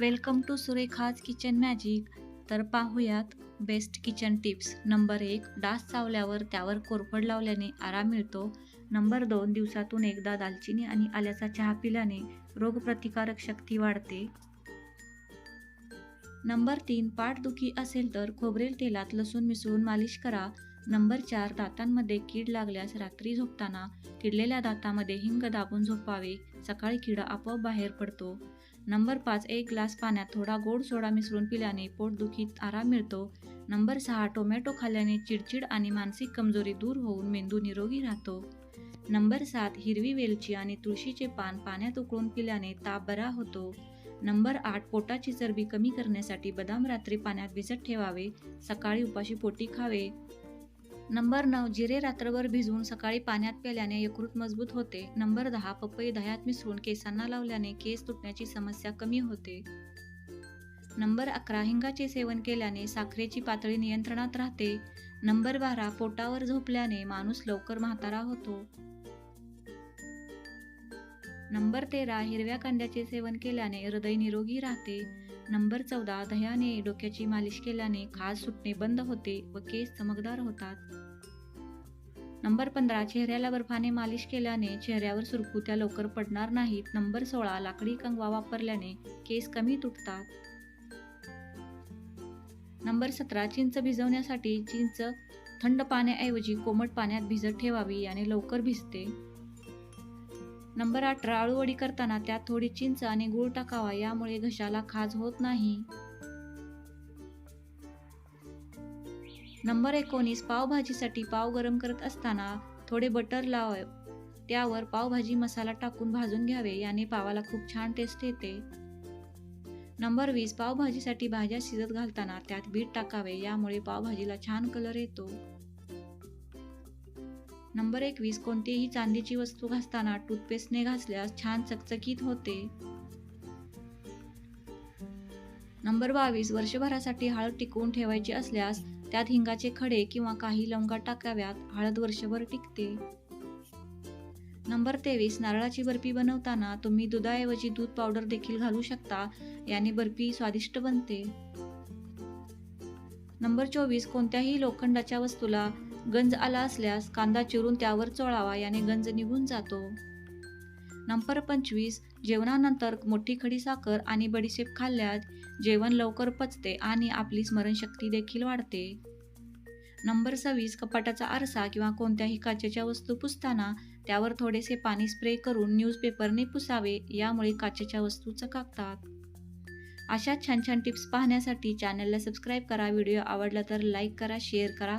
Welcome to Surekha's kitchen magic. तर पाहूयात best kitchen tips. Number एक डास चावल्यावर त्यावर कोरफड लावल्याने आराम मिळतो. नंबर दोन दिवसातून एकदा दालचिनी आणि आल्याचा चहा पिल्याने रोगप्रतिकारक शक्ती वाढते. नंबर तीन पाठदुखी असेल तर खोबरेल तेलात लसूण मिसळून मालिश करा. नंबर चार दातांमध्ये कीड लागल्यास रात्री झोपताना किडलेल्या दातामध्ये हिंग दाबून झोपावे. सकाळी किडा आपोआप बाहेर पडतो. नंबर पाच एक ग्लास पाण्यात थोडा गोड सोडा मिसळून पिल्याने पोटदुखीत आराम मिळतो. नंबर सहा टोमॅटो खाल्ल्याने चिडचिड आणि मानसिक कमजोरी दूर होऊन मेंदू निरोगी राहतो. नंबर सात हिरवी वेलची आणि तुळशीचे पान पाण्यात उकळून पिल्याने ताप बरा होतो. नंबर आठ पोटाची चरबी कमी करण्यासाठी बदाम रात्री पाण्यात भिजत ठेवावे. सकाळी उपाशी पोटी खावे. नंबर नऊ जिरे रात्रभर भिजवून सकाळी पाण्यात प्याल्याने यकृत मजबूत होते. नंबर दहा पपई दह्यात मिसळून केसांना लावल्याने केस तुटण्याची समस्या कमी होते. नंबर अकरा हिंगाचे सेवन केल्याने साखरेची पातळी नियंत्रणात राहते. नंबर बारा पोटावर झोपल्याने माणूस लवकर म्हातारा होतो. नंबर तेरा हिरव्या कांद्याचे सेवन केल्याने हृदय निरोगी राहते. नंबर चौदा दह्याने डोक्याची मालिश केल्याने खाज सुटणे बंद होते व केस चमकदार होतात. नंबर पंधरा चेहऱ्याला बर्फाने मालिश केल्याने चेहऱ्यावर सुरकुत्या लवकर पडणार नाहीत. नंबर सोळा लाकडी कंगवा वापरल्याने केस कमी तुटतात. नंबर सतरा चिंच भिजवण्यासाठी चिंच थंड पाण्याऐवजी कोमट पाण्यात भिजत ठेवावी याने लवकर भिजते. नंबर अठरा आळूवडी करताना त्यात थोडी चिंच आणि गूळ टाकावा यामुळे घशाला खाज होत नाही. नंबर एकोणीस पावभाजीसाठी पाव गरम करत असताना थोडे बटर लाव त्यावर पावभाजी मसाला टाकून भाजून घ्यावे याने पावाला खूप छान टेस्ट येते. नंबर वीस पावभाजीसाठी भाज्या शिजत घालताना त्यात बीट टाकावे यामुळे पावभाजीला छान कलर येतो. नंबर एकवीस कोणतीही चांदीची वस्तू घासताना टूथपेस्टने घासल्यास छान चकचकीत होते. नंबर बावीस वर्षभरासाठी हळद टिकवून ठेवायची असल्यास त्यात हिंगाचे खडे किंवा काही लवंगा टाकाव्यात हळद वर्षभर टिकते. नंबर तेवीस नारळाची बर्फी बनवताना तुम्ही दुधाऐवजी दूध पावडर देखील घालू शकता याने बर्फी स्वादिष्ट बनते. नंबर चोवीस कोणत्याही लोखंडाच्या वस्तूला गंज आला असल्यास कांदा चिरून त्यावर चोळावा याने गंज निघून जातो. नंबर पंचवीस जेवणानंतर मोठी खडी साखर आणि बडीशेप खाल्ल्यास जेवण लवकर पचते आणि आपली स्मरणशक्ती देखील वाढते. नंबर सव्वीस कपाटाचा आरसा किंवा कोणत्याही काचेच्या वस्तू पुसताना त्यावर थोडेसे पाणी स्प्रे करून न्यूजपेपरने पुसावे यामुळे काचेच्या वस्तू चकाकतात. अशा छान छान टिप्स पाहण्यासाठी चॅनलला सबस्क्राईब करा. व्हिडिओ आवडला तर लाईक करा शेअर करा.